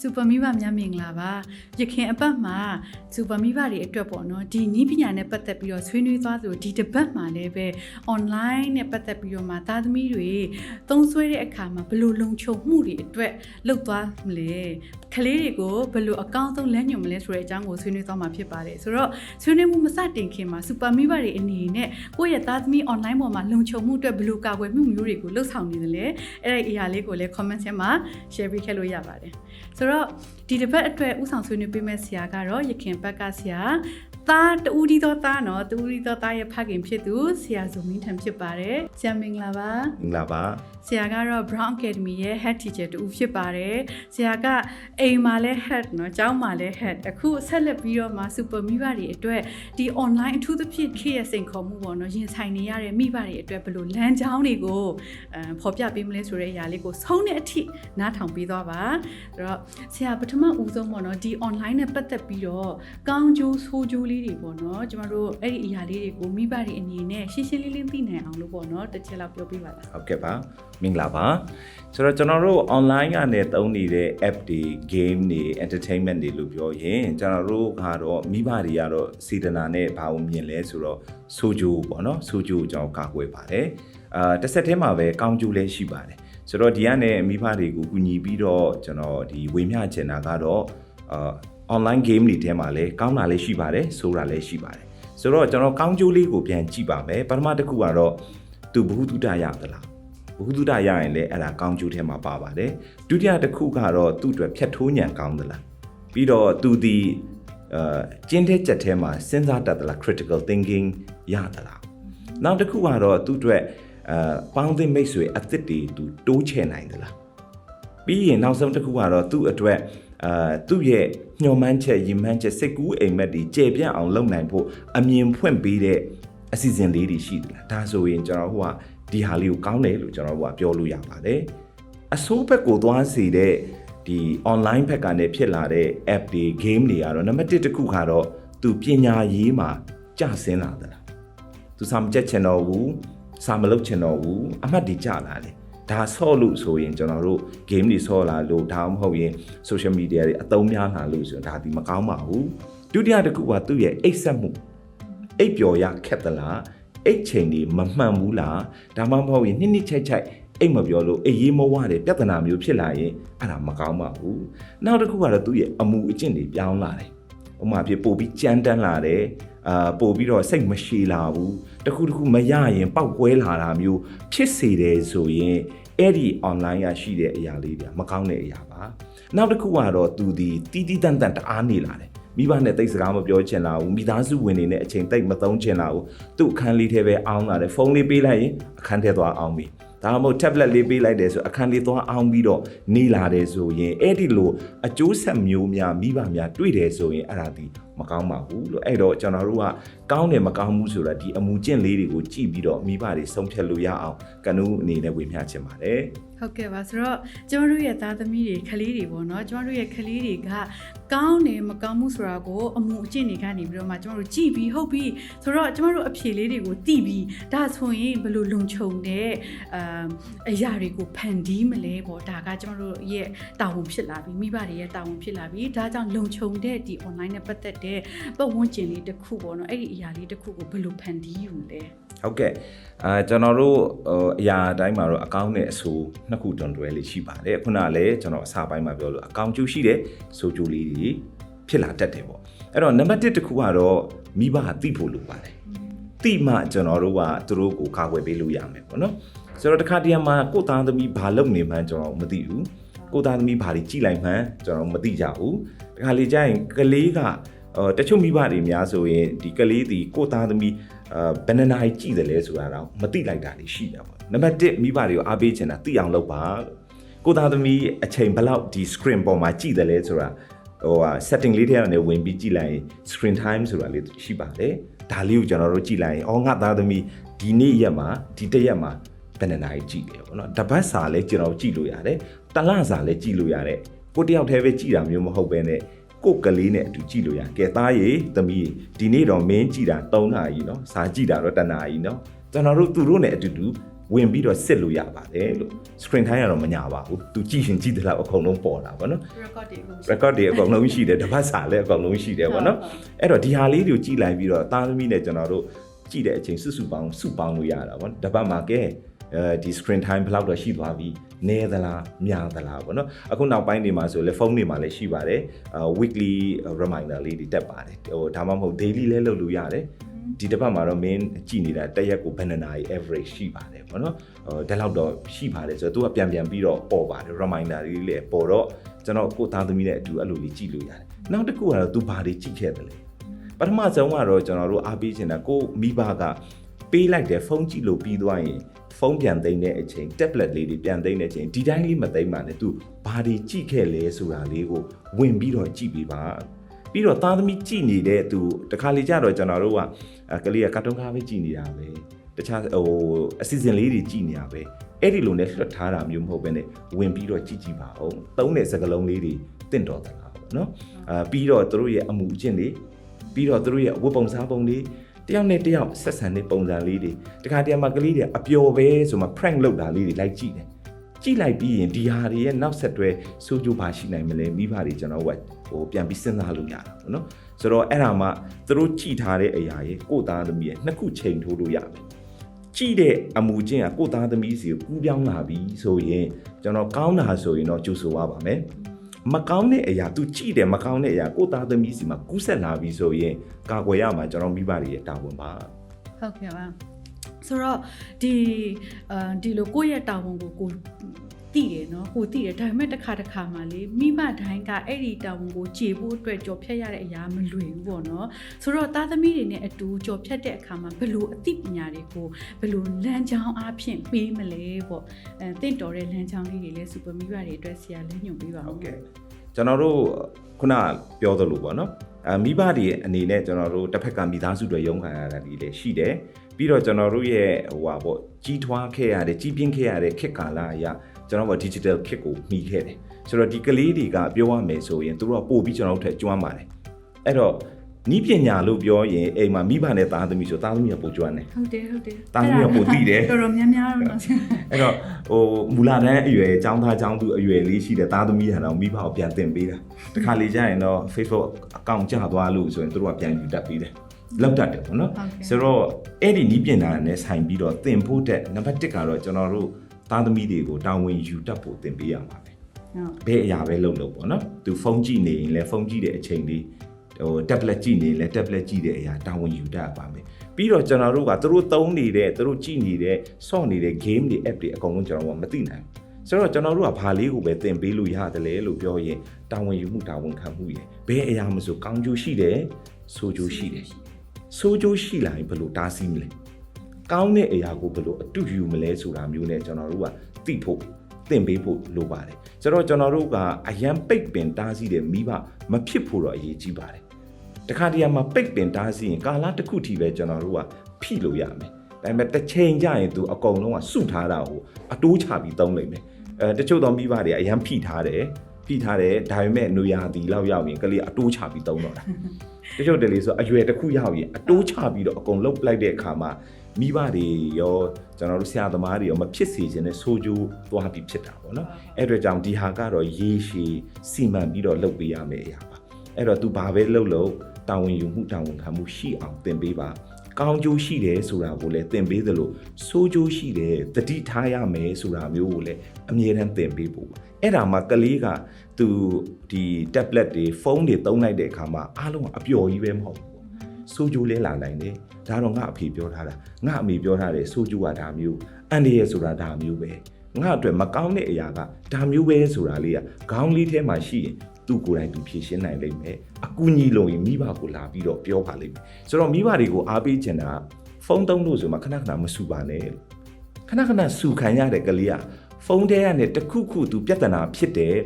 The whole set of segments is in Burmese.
စူပါမိဘများမင်္ဂလာပါရခင်အပတ်မှာစူပါမိဘတွေအတွက်ပေါ့နော်ဒီနီးပညာနဲ့ပတ်သက်ပြီးတော့ဆွေးနွေးသွားသလိုဒီတစ်ပတ်မှာလည်းပဲ online နဲ့ပတ်သက်ပြီးတော့မှသားသမီးတွေသုံးဆွဲတဲ့အခါမှာဘယ်လိုလုံခြုံမှုတွေအတွက်လုပ်သွားမလဲကလေးတွေကိုဘယ်လိုအကောင့်ဆုံးလမ်းညွှန်မလဲဆိုတဲ့အကြောင်းကိုဆွေးနွေးသွားမှာဖြစ်ပါတယ်ဆိုတော့ဆွေးနွေးမှုမစတင်ခင်မှာစူပါမိဘတွေအနေနဲ့ကိုယ့်ရဲ့သားသမီး online ပေါ်မှာလုံခြုံမှုအတွက်ဘယ်လိုကာကွယ်မှုမျိုးတွေကိုလှုပ်ဆောင်နေသလဲအဲ့ဒီအရာလေးကိုလည်း comment ထဲမှာ share ပေးခဲ့လို့ရပါတယ်ဆိုတော့ဒီတစ်ပတ်အတွက်ဥဆောင်ဆွေးနွေးပေးမယ့်ဆရာကတော့ရခင်ဘက်ကဆရာသားတူဒီတော့သားနော်တူဒီတော့သားရဲ့ဖခင်ဖြစ်သူဆရာဇုံမင်းထံဖြစ်ပါတယ်ဆရာမင်္ဂလာပါမင်္ဂလာပါ ဆရာကတော့ Brown Academy ရဲ့ Head Teacher တူဖြစ်ပါတယ်။ဆရာကအိမ်မှာလည်း Head เนาะကျောင်းမှာလည်း Head အခုဆက်လက်ပြီးတော့မှ Super မိဘတွေအတွက်ဒီ online အထူးသဖြင့်ခေတ်ရဲ့စိန်ခေါ်မှုပေါ့เนาะရင်ဆိုင်နေရတဲ့မိဘတွေအတွက်ဘယ်လိုလမ်းကြောင်းတွေကိုအဲဖော်ပြပေးမလဲဆိုတဲ့အရာလေးကိုဆုံးတဲ့အထိနားထောင်ပေးသွားပါ။အဲ့တော့ဆရာပထမဦးဆုံးပေါ့เนาะဒီ online နဲ့ပတ်သက်ပြီးတော့ကောင်းကျိုးဆိုးကျိုးလေးတွေပေါ့เนาะကျမတို့အဲ့ဒီအရာလေးတွေကိုမိဘတွေအနေနဲ့ရှင်းရှင်းလင်းလင်းသိနိုင်အောင်လို့ပေါ့เนาะတစ်ချက်လောက်ပြောပြပါလား။ ဟုတ်ကဲ့ပါ မင်္ဂလာပါဆိုတော့ကျွန်တော်တို့ online ကနေသုံးနေတဲ့ app တွေ game တွေ entertainment တွေလို့ပြောရင်ကျွန်တော်တို့ကတော့မိဘတွေကတော့စေတနာနဲ့ဘာလို့မြင်လဲဆိုတော့ဆိုကြိုးပေါ့နော်ဆိုကြိုးအကြောင်းကာကွယ်ပါတယ်အာတစ်ဆက်တည်းမှာပဲကောင်းကျိုးလည်းရှိပါတယ်ဆိုတော့ဒီကနေမိဘတွေကိုကူညီပြီးတော့ကျွန်တော်ဒီဝေမျှချင်တာကတော့အာ online game တွေထဲမှာလည်းကောင်းတာလည်းရှိပါတယ်ဆိုတာလည်းရှိပါတယ်ဆိုတော့ကျွန်တော်ကောင်းကျိုးလေးကိုပြန်ကြည့်ပါမယ်ပထမတစ်ခုကတော့သူဘ ഹു တုတရသလား ဘုဟုတ္တရရင်လည်းအဲ့ဒါကောင်းကျိုးထဲမှာပါပါတယ်ဒုတိယတစ်ခုကတော့သူ့အတွက်ဖြတ်ထိုးညံကောင်းသလားပြီးတော့သူဒီအဲကျင်းတဲ့ချက်ထဲမှာစဉ်းစားတတ်သလား critical thinking ရသလားနောက်တစ်ခုကတော့သူ့အတွက်အဲပေါင်းသင်းမိတ်ဆွေအသစ်တွေသူတိုးချဲ့နိုင်သလားပြီးရင်နောက်ဆုံးတစ်ခုကတော့သူ့အတွက်အာသူ့ရဲ့ညှော်မှန်းချက်ရည်မှန်းချက်စိတ်ကူးအိမ်မက်တွေကျေပြန့်အောင်လုပ်နိုင်ဖို့အမြင်ဖွင့်ပေးတဲ့အစီအစဉ်လေးတွေရှိသလားဒါဆိုရင်ကျွန်တော်ဟိုက ဒီဟာလေးကိုကောင်းတယ်လို့ကျွန်တော်တို့ကပြောလို့ရပါတယ်အဆိုးဘက်ကိုသွားစေတဲ့ဒီ online ဘက်ကနေဖြစ်လာတဲ့ app တွေ game တွေကတော့နံပါတ်1တစ်ခုကတော့သူပညာရေးမှာကျဆင်းလာသလားသူစာမကြက်ချင်တော့ဘူးစာမလုပ်ချင်တော့ဘူးအမှတ်တွေကျလာတယ်ဒါဆော့လို့ဆိုရင်ကျွန်တော်တို့ game တွေဆော့လာလို့ဒါမှမဟုတ်ရင် social media တွေအသုံးများလာလို့ဆိုရင်ဒါဒီမကောင်းပါဘူးဒုတိယတစ်ခုကသူ့ရဲ့အိတ်ဆက်မှုအိတ်ပျော်ရခက်သလား အိတ်ချိန်တွေမမှန်ဘူးလားဒါမှမဟုတ်ရင်နှစ်နှစ်ချိုက်ချိုက်အိတ်မပြောလို့အေးရေးမဝတဲ့ပြဿနာမျိုးဖြစ်လာရင်အဲ့ဒါမကောင်းပါဘူးနောက်တစ်ခုကတော့သူ့ရဲ့အမှုအကျင့်တွေပြောင်းလာတယ်ဥပမာဖြစ်ပို့ပြီးကြမ်းတမ်းလာတယ်အာပို့ပြီးတော့စိတ်မရှိလာဘူးတခုတခုမရရင်ပောက်ကွဲလာတာမျိုးဖြစ်စေတယ်ဆိုရင်အဲ့ဒီ online ရရှိတဲ့အရာလေးတွေမကောင်းတဲ့အရာပါနောက်တစ်ခုကတော့သူဒီတီးတီးတန့်တန့်တအားနေလာတယ် မိဘနဲ့တိတ်စကားမပြောချင်တာဘူးမိသားစုဝင်တွေနဲ့အချိန်တိတ်မသုံးချင်တာဘူးသူ့အခန်းလေးထဲပဲအောင်းလာတယ်ဖုန်းလေးပေးလိုက်ရင်အခန်းထဲသွားအောင်းပြီဒါမှမဟုတ် tablet လေးပေးလိုက်တယ်ဆိုအခန်းလေးသွားအောင်းပြီးတော့နေလာတယ်ဆိုရင်အဲ့ဒီလိုအကျိုးဆက်မျိုးများမိဘများတွေ့တယ်ဆိုရင်အဲ့ဒါဒီ မကောင်းပါဘူးလို့အဲ့တော့ကျွန်တော်တို့ကကောင်းတယ်မကောင်းဘူးဆိုတာဒီအမူကျင့်လေးတွေကိုကြည့်ပြီးတော့မိဘတွေဆုံးဖြတ်လို့ရအောင်ကနူးအနေနဲ့ဝေမျှချင်ပါတယ်ဟုတ်ကဲ့ပါဆိုတော့ကျမတို့ရဲ့သားသမီးတွေခလေးတွေပေါ့နော်ကျမတို့ရဲ့ခလေးတွေကကောင်းတယ်မကောင်းဘူးဆိုတာကိုအမှုအကျင့်တွေကနေပြီးတော့မှကျမတို့ကြည့်ပြီးဟုတ်ပြီဆိုတော့ကျမတို့အဖြေလေးတွေကိုသိပြီးဒါဆိုရင်ဘယ်လိုလုံခြုံတဲ့အာအရာတွေကိုဖန်တီးမလဲပေါ့ဒါကကျမတို့ရဲ့တာဝန်ဖြစ်လာပြီမိဘတွေရဲ့တာဝန်ဖြစ်လာပြီဒါကြောင့်လုံခြုံတဲ့ဒီ online နဲ့ပတ်သက်တဲ့ပတ်ဝန်းကျင်လေးတစ်ခုပေါ့နော်အဲ့ဒီအရာလေးတစ်ခုကိုဘယ်လိုဖန်တီးယူမလဲဟုတ်ကဲ့အာကျွန်တော်တို့ဟိုအရာတိုင်းမှာတော့အကောင့်နဲ့အဆိုးနှစ်ခုတွန်တွဲလေးရှိပါတယ်ခုနကလည်းကျွန်တော်အစာပိုင်းမှာပြောလို့အကောင့်ကျိုးရှိတယ်ဆိုကျိုးလေးတွေဖြစ်လာတတ်တယ်ပေါ့အဲ့တော့နံပါတ်1တစ်ခုကတော့မိဘကသိဖို့လိုပါတယ်သိမှကျွန်တော်တို့ကသူတို့ကိုကာကွယ်ပေးလို့ရမယ်ပေါ့နော်ဆိုတော့တစ်ခါတည်းမှာကိုယ့်သားသမီးဘာလုပ်နေမှန်းကျွန်တော်မသိဘူးကိုယ့်သားသမီးဘာတွေကြည့်လိုက်မှန်းကျွန်တော်မသိကြဘူးတခါလေကျရင်ကလေးကအော် တချို့မိဘတွေများဆိုရင်ဒီကလေးဒီကိုယ့်သားသမီးအာဘယ်နှနာကြီးကြည့်တယ်လဲဆိုတာတော့မသိလိုက်တာတွေရှိတာပေါ့နံပါတ်1မိဘတွေကိုအားပေးချင်တာသိအောင်လုပ်ပါလို့ကိုယ့်သားသမီးအချိန်ဘယ်လောက်ဒီ screen ပေါ်မှာကြည့်တယ်လဲဆိုတာဟိုဟာ setting လေးထဲကနေဝင်ပြီးကြည့်လိုက်ရင် screen time ဆိုတာလေးရှိပါတယ်ဒါလေးကိုကျွန်တော်တို့ကြည့်လိုက်ရင်အော်ငါသားသမီးဒီနေ့ရက်မှာဒီတစ်ရက်မှာဘယ်နှနာကြီးကြည့်တယ်ပေါ့နော်တပတ်စာလည်းကျွန်တော်ကြည့်လို့ရတယ်တလစာလည်းကြည့်လို့ရတယ်ကိုတယောက်တည်းပဲကြည့်တာမျိုးမဟုတ်ပဲနဲ့ ကိုယ်ကလေးနဲ့အတူကြည့်လို့ရကဲသားရေသမီးဒီနေ့တော့မင်းကြည့်တာ၃နာရီနော်ဇာကြည့်တာတော့၁နာရီနော်ကျွန်တော်တို့သူတို့နဲ့အတူတူဝင်ပြီးတော့စစ်လို့ရပါတယ်လို့ screen time ကတော့မညာပါဘူးသူကြည့်ရင်ကြည့်တယ်လောက်အကုန်လုံးပေါ်တာပေါ့နော် record တွေအကုန်လုံးရှိတယ်တပတ်စာလည်းအကုန်လုံးရှိတယ်ပေါ့နော်အဲ့တော့ဒီဟာလေးတွေကိုကြည့်လိုက်ပြီးတော့သားသမီးနဲ့ကျွန်တော်တို့ကြည့်တဲ့အချိန်စုစုပေါင်းစုပေါင်းလို့ရတာပေါ့တပတ်မှာကဲ အဲဒီ screen time ဘယ်လောက်တော့ရှိသွားပြီနည်းသလားများသလားပေါ့နော်အခုနောက်ပိုင်းတွေမှာဆိုလည်းဖုန်းတွေမှာလည်းရှိပါတယ်အာ weekly reminder လေးတွေတက်ပါတယ်ဟိုဒါမှမဟုတ် daily လည်းလုပ်လို့ရတယ်ဒီတစ်ပတ်မှာတော့ main ကြည့်နေတာတစ်ရက်ကိုဘယ်နှစ်နာရီ average ရှိပါတယ်ပေါ့နော်ဟိုဒါလောက်တော့ရှိပါတယ်ဆိုတော့သူကပြန်ပြန်ပြီးတော့ပေါ်ပါတယ် reminder လေးလည်းပေါ်တော့ကျွန်တော်ကိုသားသမီးနဲ့အတူအဲ့လိုလေးကြည့်လို့ရတယ်နောက်တစ်ခုကတော့သူဘာတွေကြည့်ခဲ့တယ်လဲပထမဆုံးကတော့ကျွန်တော်တို့အားပေးချင်တာကိုမိဘက ပေးလိုက်တယ်ဖုန်းကြည့်လို့ပြီးသွားရင်ဖုန်းပြန်သိမ်းတဲ့အချိန် tablet လေးတွေပြန်သိမ်းတဲ့အချိန်ဒီတိုင်းလေးမသိမ်းပါနဲ့သူဘာတွေကြည့်ခဲ့လဲဆိုတာလေးကိုဝင်ပြီးတော့ကြည့်ပြီးပါပြီးတော့သားသမီးကြည့်နေတဲ့သူတခါလေကြတော့ကျွန်တော်တို့ကကလေးကကာတွန်းကားပဲကြည့်နေတာပဲတခြားဟိုအစီအစဉ်လေးတွေကြည့်နေတာပဲအဲ့ဒီလိုနဲ့လွှတ်ထားတာမျိုးမဟုတ်ဘဲနဲ့ဝင်ပြီးတော့ကြည့်ကြည့်ပါအောင်သုံးတဲ့စကားလုံးလေးတွေတင့်တော်သလားပေါ့နော်အာပြီးတော့သူတို့ရဲ့အမှုအကျင့်တွေပြီးတော့သူတို့ရဲ့ဝတ်ပုံစားပုံတွေ တယောက်နဲ့တယောက်ဆက်ဆံတဲ့ပုံစံလေးတွေတခါတည်းမှာကလေးတွေအပျော်ပဲဆိုမှ prank လုပ်တာလေးတွေလိုက်ကြည့်တယ်ကြည့်လိုက်ပြီးရင်ဒီဟာတွေရဲ့နောက်ဆက်တွဲစိုးကျိုးပါရှိနိုင်မလဲမိဘတွေကျွန်တော်ကဟိုပြန်ပြီးစဉ်းစားလို့ရတာပေါ့နော်ဆိုတော့အဲ့ဒါမှသူတို့ကြည်ထားတဲ့အရာရဲ့ကိုယ့်သားသမီးရဲ့နှစ်ခုချိန်ထိုးလို့ရမယ်ကြည့်တဲ့အမူချင်းကကိုယ့်သားသမီးစီကိုကူးပြောင်းလာပြီဆိုရင်ကျွန်တော်ကောင်းတာဆိုရင်တော့ကြိုဆိုရပါမယ် မကောင်းတဲ့အရာ तू ကြည့်တယ်မကောင်းတဲ့အရာကိုယ့်သားသမီးစီမှာကူးဆက်လာပြီဆိုရင်ကာကွယ်ရမှာကျွန်တော်မိဘတွေရဲ့တာဝန်ပါဟုတ်ကဲ့ပါဆိုတော့ဒီအာဒီလိုကိုယ့်ရဲ့တာဝန်ကိုကို တည်တယ်နော်ကိုတည်တယ်ဒါပေမဲ့တစ်ခါတစ်ခါမှလေမိမတိုင်းကအဲ့ဒီတာဝန်ကိုခြေဖို့အတွက်ကြော်ဖြတ်ရတဲ့အရာမလွယ်ဘူးပေါ့နော်ဆိုတော့သားသမီးတွေနဲ့အတူကြော်ဖြတ်တဲ့အခါမှာဘယ်လိုအသိပညာတွေကိုဘယ်လိုလမ်းကြောင်းအားဖြင့်ပေးမလဲပေါ့အဲတင့်တော်တဲ့လမ်းကြောင်းလေးတွေလည်းစူပါမိဘတွေအတွက်ဆရာလည်းညွှန်ပေးပါဦးဟုတ်ကဲ့ကျွန်တော်တို့ ခုနပြောသလိုပေါ့နော်အမိဘတွေအနေနဲ့ကျွန်တော်တို့တစ်ဖက်ကမိသားစုတွေရုန်းခံရတာဒီလည်းရှိတယ်ပြီးတော့ကျွန်တော်တို့ရဲ့ဟိုဟာပေါ့ကြီးထွားခဲ့ရတဲ့ကြီးပြင်းခဲ့ရတဲ့ခေတ်ကာလအရာကျွန်တော်တို့ digital ခေတ်ကိုမှီခဲ့တယ်ဆိုတော့ဒီကလေးတွေကပြောရမယ်ဆိုရင်သူတို့ကပို့ပြီးကျွန်တော်တို့ထက်ကျွမ်းပါတယ်အဲ့တော့ နီးပညာလို့ပြောရင်အိမ်မှာမိဘနဲ့သားသမီးဆိုသားသမီးကပိုကျွမ်းတယ်ဟုတ်တယ်ဟုတ်တယ်တာသမီးကပိုသိတယ်တော်တော်များများတော့နော်အဲ့တော့ဟိုမူလာတန်းအရွယ်ចောင်းသားចောင်းသူအရွယ်လေးရှိတဲ့သားသမီးဟာတော့မိဘကိုပြန်တင်ပေးတာတခါလေကြာရင်တော့ Facebook account ကျသွားလို့ဆိုရင်သူတို့ကပြန်ယူတတ်ပေးတယ်လောက်တတ်တယ်ပေါ့နော်ဟုတ်ကဲ့ဆိုတော့အဲ့ဒီနီးပြင်တာနဲ့ဆိုင်ပြီးတော့တင်ဖို့တဲ့နံပါတ်1ကတော့ကျွန်တော်တို့သားသမီးတွေကိုတာဝန်ယူတတ်ဖို့တင်ပေးရမှာပဲဟုတ်ဘယ်အရာပဲလုပ်လို့ပေါ့နော်သူဖုန်းကြည့်နေရင်လည်းဖုန်းကြည့်တဲ့အချိန်လေး ဟို tablet ကြည့်နေရင်လည်း tablet ကြည့်တဲ့အရာတာဝန်ယူတတ်ပါမယ်ပြီးတော့ကျွန်တော်တို့ကသူတို့သုံးနေတဲ့သူတို့ကြည့်နေတဲ့ဆော့နေတဲ့ game တွေ app တွေအကုန်လုံးကျွန်တော်ကမသိနိုင်ဘူးဆိုတော့ကျွန်တော်တို့ကဘာလေးကိုပဲသင်ပေးလို့ရတယ်လေလို့ပြောရင်တာဝန်ယူမှုတာဝန်ခံမှုရယ်ဘယ်အရာမဆိုကောင်းကျိုးရှိတယ်ဆိုးကျိုးရှိတယ်ဆိုးကျိုးရှိလာရင်ဘယ်လိုတားဆီးမလဲကောင်းတဲ့အရာကိုဘယ်လိုအတူယူမလဲဆိုတာမျိုးနဲ့ကျွန်တော်တို့ကသိဖို့သင်ပေးဖို့လိုပါတယ်ဆိုတော့ကျွန်တော်တို့ကအရန်ပိတ်ပင်တားဆီးတဲ့မိဘမဖြစ်ဖို့တော့အရေးကြီးပါတယ် တခါတရံမှာပိတ်ပင်တားဆီးရင်ကာလတစ်ခုထိပဲကျွန်တော်တို့ကဖိလို့ရမယ်ဒါပေမဲ့တစ်ချိန်ကျရင်သူအကုန်လုံးကစုထားတာကိုအတိုးချပြီးသုံးလိုက်မယ်အဲတချို့သောမိဘတွေကအရန်ဖိထားတယ်ဖိထားတယ်ဒါပေမဲ့နူရာတီလောက်ရောက်ရင်ကလေးအတိုးချပြီးသုံးတော့တာတချို့တယ်လေဆိုအရွယ်တစ်ခုရောက်ရင်အတိုးချပြီးတော့အကုန်လုတ်လိုက်တဲ့အခါမှာမိဘတွေရောကျွန်တော်တို့ဆရာသမားတွေရောမဖြစ်စေခြင်းနဲ့ဆိုးကျိုးသွားပြီးဖြစ်တာပေါ့နော်အဲ့အတော့ကြောင့်ဒီဟာကတော့ရေရှည်စီမံပြီးတော့လုပ်ပေးရမယ့်အရာပါအဲ့တော့ तू ဘာပဲလုပ်လို့ တာဝန်ယူမှုတာဝန်ခံမှုရှိအောင်သင်ပေးပါကောင်းကျိုးရှိတယ်ဆိုတာကိုလည်းသင်ပေးသလိုဆိုးကျိုးရှိတယ်တတိထားရမယ်ဆိုတာမျိုးကိုလည်းအမြဲတမ်းသင်ပေးဖို့ပါအဲ့ဒါမှကလေးကသူဒီ tablet တွေဖုန်းတွေသုံးလိုက်တဲ့အခါမှာအားလုံးကအပျော်ကြီးပဲမဟုတ်ဘူးပေါ့ဆိုးကျိုးလဲလာနိုင်တယ်ဒါတော့ငါအဖေပြောထားတာငါအမေပြောထားတယ်ဆိုးကျိုးကဒါမျိုးအန်ဒီရဲ့ဆိုတာဒါမျိုးပဲငါအတွက်မကောင်းတဲ့အရာကဒါမျိုးပဲဆိုတာလေးကခေါင်းလေးထဲမှာရှိရင်သူကိုယ်တိုင်သူဖြေရှင်းနိုင်လိမ့်မယ် အကူညီလုံးရင်မိဘကိုလာပြီးတော့ပြောပါလိမ့်မယ်ဆိုတော့မိဘတွေကိုအားပေးချင်တာဖုန်းသုံးလို့ဆိုမှခဏခဏမဆူပါနဲ့လို့ခဏခဏဆူခံရတဲ့ကလေးကဖုန်းထဲကနေတစ်ခုခုသူပြဿနာဖြစ်တယ်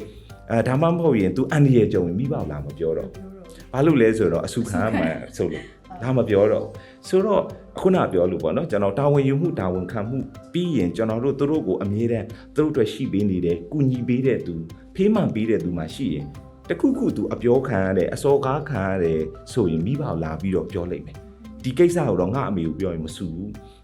အဲဒါမှမဟုတ်ရင် तू အန်ဒီရဲ့ကြုံရင်မိဘကိုလာမပြောတော့ဘူးဘာလို့လဲဆိုတော့အဆူခံရမှဆိုလို့ဒါမပြောတော့ဘူးဆိုတော့ခုနပြောလို့ပေါ့နော်ကျွန်တော်တာဝန်ယူမှုတာဝန်ခံမှုပြီးရင်ကျွန်တော်တို့သူတို့ကိုအမြဲတမ်းသူတို့အတွက်ရှိပေးနေတယ်ကုညီပေးတဲ့သူဖေးမှန်ပေးတဲ့သူမှရှိရင် တခုခုသူအပြောခံရတဲ့အစောကားခံရတယ်ဆိုရင်မိဘကိုလာပြီးတော့ပြောလိုက်မယ်ဒီကိစ္စကိုတော့ငါအမေကိုပြောရင်မဆူ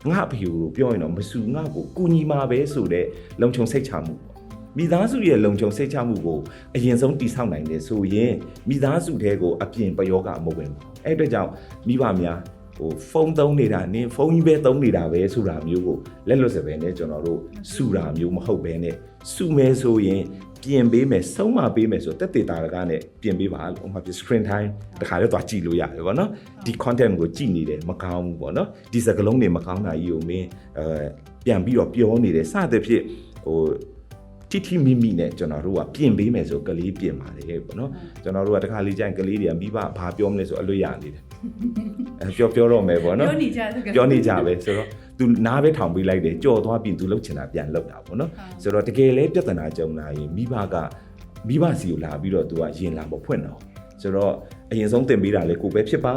ဘူးငါအဖေကိုပြောရင်တော့မဆူငါကိုကူညီမှာပဲဆိုတဲ့လုံခြုံစိတ်ချမှုပေါ့မိသားစုရဲ့လုံခြုံစိတ်ချမှုကိုအရင်ဆုံးတည်ဆောက်နိုင်တယ်ဆိုရင်မိသားစုတဲကိုအပြင်ပယောဂမဝင်ဘူးအဲ့အတွက်ကြောင့်မိဘများဟိုဖုန်းသုံးနေတာနင်းဖုန်းကြီးပဲသုံးနေတာပဲဆိုတာမျိုးကိုလက်လွတ်စပယ်နဲ့ကျွန်တော်တို့စုတာမျိုးမဟုတ်ဘဲနဲ့စုမဲဆိုရင် ပြင်ပေးမယ်ဆုံးမပေးမယ်ဆိုတက်တေတာတကားနဲ့ပြင်ပေးပါလို့ဥပမာပြ screen time တခါတော့သွားကြည့်လို့ရတယ်ဗောနော်ဒီ content ကိုကြည့်နေတယ်မကောင်းဘူးဗောနော်ဒီစကလုံးတွေမကောင်းတာကြီးကိုမင်းအဲပြန်ပြီးတော့ပြောနေတယ်စသဖြင့်ဟိုတိတိမိမိနဲ့ကျွန်တော်တို့ကပြင်ပေးမယ်ဆိုကလေးပြင်ပါတယ်ပေါ့နော်ကျွန်တော်တို့ကတခါလေးကျရင်ကလေးတွေကမိဘဘာပြောမလဲဆိုအလွတ်ရနေတယ်အဲပြောပြောတော့မယ်ပေါ့နော်ပြောနေကြစကားပြောနေကြပဲဆိုတော့ သူနားပဲထောင်ပေးလိုက်တယ်ကြော်သွားပြီးသူလှုပ်ချင်တာပြန်လှုပ်တာပေါ့နော်ဆိုတော့တကယ်လဲပြဿနာကြုံလာရင်မိဘကမိဘစီကိုလာပြီးတော့သူကယင်လာမဖွင့်တော့ဆိုတော့အရင်ဆုံးတင်ပေးတာလေကိုပဲဖြစ်ပါ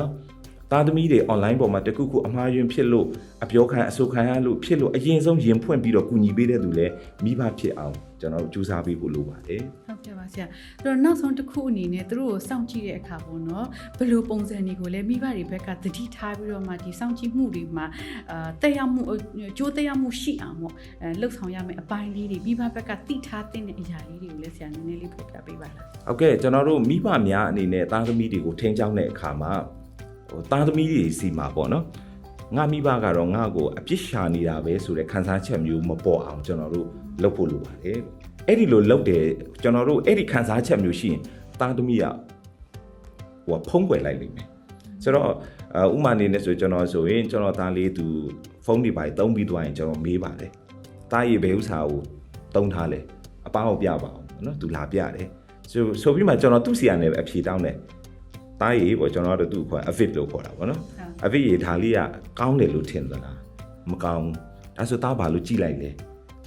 သားသမီးတွေ online ပေါ်မှာတခုခုအမှားယွင်းဖြစ်လို့အပြောခံအဆိုခံရလို့ဖြစ်လို့အရင်ဆုံးယင်ဖွင့်ပြီးတော့ကူညီပေးတဲ့သူလဲမိဘဖြစ်အောင် ကျွန်တော်တို့ကြိုးစားပေးဖို့လိုပါတယ်ဟုတ်ကဲ့ပါဆရာအဲ့တော့နောက်ဆုံးတစ်ခုအနေနဲ့သူတို့ကိုစောင့်ကြည့်တဲ့အခါပေါ့နော်ဘယ်လိုပုံစံတွေကိုလဲမိဘတွေဘက်ကသတိထားပြီးတော့မှဒီစောင့်ကြည့်မှုတွေမှာအာတက်ရောက်မှုကြိုးတက်ရောက်မှုရှိအောင်ပေါ့အဲလှုပ်ဆောင်ရမယ့်အပိုင်းလေးတွေမိဘဘက်ကသိထားတဲ့အရာလေးတွေကိုလည်းဆရာနည်းနည်းလေးဖော်ပြပေးပါလားဟုတ်ကဲ့ကျွန်တော်တို့မိဘများအနေနဲ့သားသမီးတွေကိုထိန်းချောင်းတဲ့အခါမှာဟိုသားသမီးတွေစီမှာပေါ့နော် ငါမိဘကတော့ငါ့ကိုအပြစ်ရှာနေတာပဲဆိုတဲ့ခံစားချက်မျိုးမပေါ်အောင်ကျွန်တော်တို့လုပ်ဖို့လိုပါတယ်အဲ့ဒီလိုလုပ်တယ်ကျွန်တော်တို့အဲ့ဒီခံစားချက်မျိုးရှိရင်သားသမီးကဟိုဖုံးကွယ်လိုက်လိမ့်မယ်ဆိုတော့အဥမာအနေနဲ့ဆိုကျွန်တော်ဆိုရင်ကျွန်တော်သားလေးသူဖုန်းဒီပိုင်းတုံးပြီးသွားရင်ကျွန်တော်မေးပါတယ်တားရည်ဘယ်ဥစ္စာကိုတုံးထားလဲအပားကိုပြပါအောင်နော်သူလာပြတယ်ဆိုဆိုပြီးမှကျွန်တော်သူ့စီကနေပဲအဖြေတောင်းတယ်တားရီပေါ့ကျွန်တော်တို့သူ့ခေါ် avid လို့ခေါ်တာပေါ့နော် avid ရေဒါလေးကကောင်းတယ်လို့ထင်သလားမကောင်းဒါဆိုတားဘာလို့ကြည်လိုက်လဲ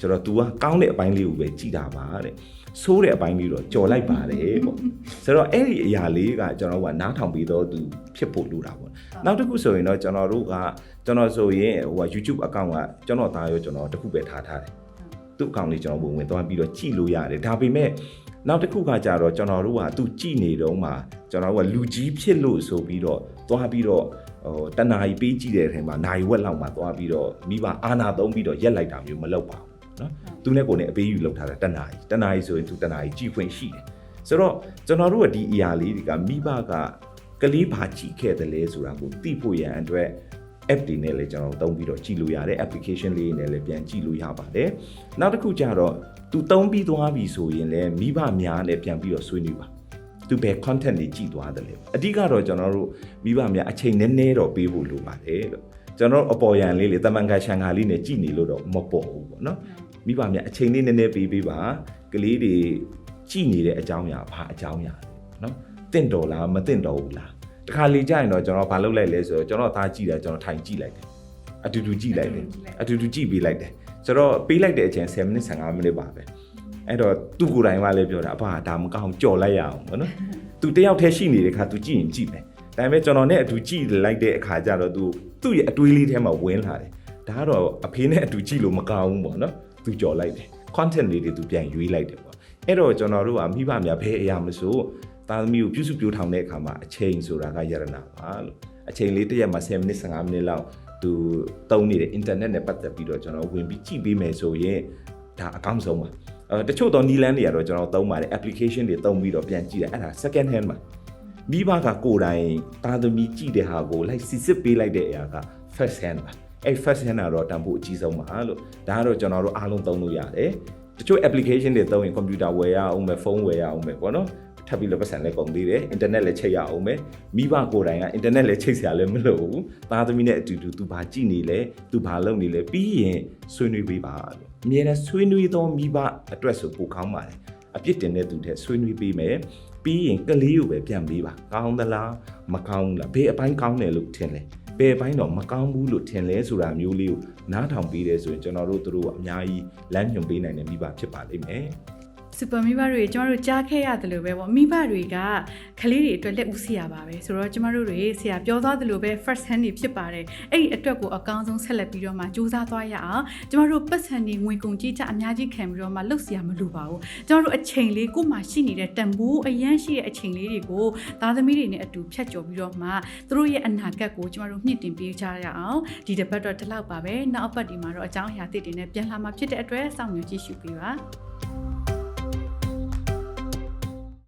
ဆိုတော့ तू ကကောင်းတဲ့အပိုင်းလေးကိုပဲကြည်တာပါတဲ့ဆိုးတဲ့အပိုင်းလေးတော့ကြော်လိုက်ပါတယ်ပေါ့ဆိုတော့အဲ့ဒီအရာလေးကကျွန်တော်ကနားထောင်ပြီးတော့သူဖြစ်ဖို့လိုတာပေါ့နောက်တစ်ခုဆိုရင်တော့ကျွန်တော်တို့ကကျွန်တော်ဆိုရင်ဟိုက YouTube account ကကျွန်တော်သားရောကျွန်တော်တစ်ခုပဲထားထားတယ်သူ့အကောင့်လေးကျွန်တော်ဝင်ဝင်သွားပြီးတော့ကြည့်လို့ရတယ်ဒါပေမဲ့ နောက်တစ်ခုကကြတော့ကျွန်တော်တို့ကသူကြည်နေတော့မှကျွန်တော်တို့ကလူကြီးဖြစ်လို့ဆိုပြီးတော့သွားပြီးတော့ဟိုတနာရီပေးကြည့်တဲ့အချိန်မှာနိုင်ဝက်လောက်မှသွားပြီးတော့မိဘအာနာသုံးပြီးတော့ရက်လိုက်တာမျိုးမလုပ်ပါဘူးနော်သူနဲ့ကိုယ်နဲ့အပေးယူလုပ်ထားတာတနာရီတနာရီဆိုရင်သူတနာရီကြည်ခွင့်ရှိတယ်ဆိုတော့ကျွန်တော်တို့ကဒီအရာလေးတွေကမိဘကကလေးဘာကြည့်ခဲ့တယ်လဲဆိုတာကိုသိဖို့ရန်အတွက် app တွေနဲ့လည်းကျွန်တော်တို့သုံးပြီးတော့ကြည့်လို့ရတယ် application လေးတွေနဲ့လည်းပြန်ကြည့်လို့ရပါတယ်နောက်တစ်ခုကြတော့ သူသုံးပြီးသွားပြီဆိုရင်လည်းမိဘများနဲ့ပြန်ပြီးတော့ဆွေးနွေးပါသူဘယ် content တွေကြည့်သွားတယ်လဲအဓိကတော့ကျွန်တော်တို့မိဘများအချိန်နည်းနည်းတော့ပေးဖို့လိုပါတယ်လို့ကျွန်တော်တို့အပေါ်ယံလေးလေတမန်ခါရှန်ခါလေးနဲ့ကြည့်နေလို့တော့မပေါ်ဘူးပေါ့နော်မိဘများအချိန်လေးနည်းနည်းပေးပေးပါကလေးတွေကြည့်နေတဲ့အကြောင်းအရာဘာအကြောင်းအရာလဲနော်တင့်တော်လားမတင့်တော်ဘူးလားတခါလေကြာရင်တော့ကျွန်တော်ဘာလုပ်လိုက်လဲဆိုတော့ကျွန်တော်သားကြည့်တယ်ကျွန်တော်ထိုင်ကြည့်လိုက်တယ်အတူတူကြည့်လိုက်တယ်အတူတူကြည့်ပေးလိုက်တယ် ဆိုတော့ပေးလိုက်တဲ့အချိန်10မိနစ်15မိနစ်ပါပဲအဲ့တော့သူ့ကိုယ်တိုင်ကလည်းပြောတာအဖဒါမကောင်းကြော်လိုက်ရအောင်ဗောနော်သူတယောက်တည်းရှိနေတဲ့ခါသူကြည့်ရင်ကြည့်မယ်ဒါပေမဲ့ကျွန်တော်နဲ့အတူကြည့်လိုက်တဲ့အခါကျတော့သူသူ့ရဲ့အတွေးလေးထဲမှာဝင်လာတယ်ဒါကတော့အဖေနဲ့အတူကြည့်လို့မကောင်းဘူးဗောနော်သူကြော်လိုက်တယ် content လေးတွေသူပြန်ရွေးလိုက်တယ်ဗောအဲ့တော့ကျွန်တော်တို့ကမိဘများဘယ်အရာမဆိုသားသမီးကိုပြုစုပြောထောင်တဲ့အခါမှာအချိန်ဆိုတာကယရနာပါလို့အချိန်လေးတစ်ရက်မှာ10မိနစ်15မိနစ်လောက် သူတုံးနေတဲ့ internet နဲ့ပတ်သက်ပြီးတော့ကျွန်တော်ဝင်ပြီးကြည့်ပေးမယ်ဆိုရင်ဒါအကောင်းဆုံးပါအဲတချို့တော့နီလန်းတွေကတော့ကျွန်တော်သုံးပါတယ် application တွေသုံးပြီးတော့ပြန်ကြည့်တယ်အဲ့ဒါ second hand ပါမိဘကကိုယ်တိုင်သားသမီးကြည့်တဲ့ဟာကိုလိုက်စစ်စစ်ပေးလိုက်တဲ့အရာက first hand ပါအဲ့ first hand ကတော့တန်ဖို့အကြီးဆုံးပါလို့ဒါကတော့ကျွန်တော်တို့အားလုံးသုံးလို့ရတယ် တချို့ application တွေသုံးရင် computer ဝယ်ရအောင်မယ်ဖုန်းဝယ်ရအောင်မယ်ပေါ့နော်ထပ်ပြီးတော့ပတ်စံလည်းကုန်သေးတယ်အင်တာနက်လည်းချိတ်ရအောင်မယ်မိဘကိုယ်တိုင်ကအင်တာနက်လည်းချိတ်ဆရာလည်းမလိုဘူးသားသမီးနဲ့အတူတူသူဘာကြည့်နေလဲသူဘာလုပ်နေလဲပြီးရင်ဆွေးနွေးပေးပါလို့အမြဲတမ်းဆွေးနွေးသောမိဘအတွက်ဆိုပိုကောင်းပါတယ်အပြစ်တင်တဲ့သူတဲ့ဆွေးနွေးပေးမယ်ပြီးရင်ကလေးကိုပဲပြန်ပေးပါကောင်းသလားမကောင်းဘူးလားဘယ်အပိုင်းကောင်းတယ်လို့ထင်လဲဘယ်အပိုင်းတော့မကောင်းဘူးလို့ထင်လဲဆိုတာမျိုးလေးကို နားထောင်ပေးတယ်ဆိုရင်ကျွန်တော်တို့တို့အများကြီးလမ်းညွှန်ပေးနိုင်တဲ့မိဘဖြစ်ပါလိမ့်မယ် စူပါမိဘတွေကျမတို့ကြားခဲ့ရတယ်လို့ပဲပေါ့မိဘတွေကကလေးတွေအတွက်လက်ဦးဆရာပါပဲဆိုတော့ကျမတို့တွေဆရာပြောသွားတယ်လို့ပဲ first hand တွေဖြစ်ပါတယ်အဲ့ဒီအတွက်ကိုအကောင်းဆုံးဆက်လက်ပြီးတော့မှစူးစမ်းသွားရအောင်ကျမတို့ပတ်စံနေငွေကုန်ကြီးကြအများကြီးခံပြီးတော့မှလှုပ်ဆရာမလိုပါဘူးကျမတို့အချိန်လေးကိုယ်မှရှိနေတဲ့တန်ဖိုးအရန်ရှိတဲ့အချိန်လေးတွေကိုသားသမီးတွေနဲ့အတူဖြတ်ကျော်ပြီးတော့မှသူတို့ရဲ့အနာဂတ်ကိုကျမတို့မြင့်တင်ပေးကြရအောင်ဒီတစ်ပတ်တော့ဒီလောက်ပါပဲနောက်အပတ်ဒီမှာတော့အကြောင်းအရာသစ်တွေနဲ့ပြန်လာမှာဖြစ်တဲ့အတွက်စောင့်မျှော်ကြည့်ရှုပေးပါ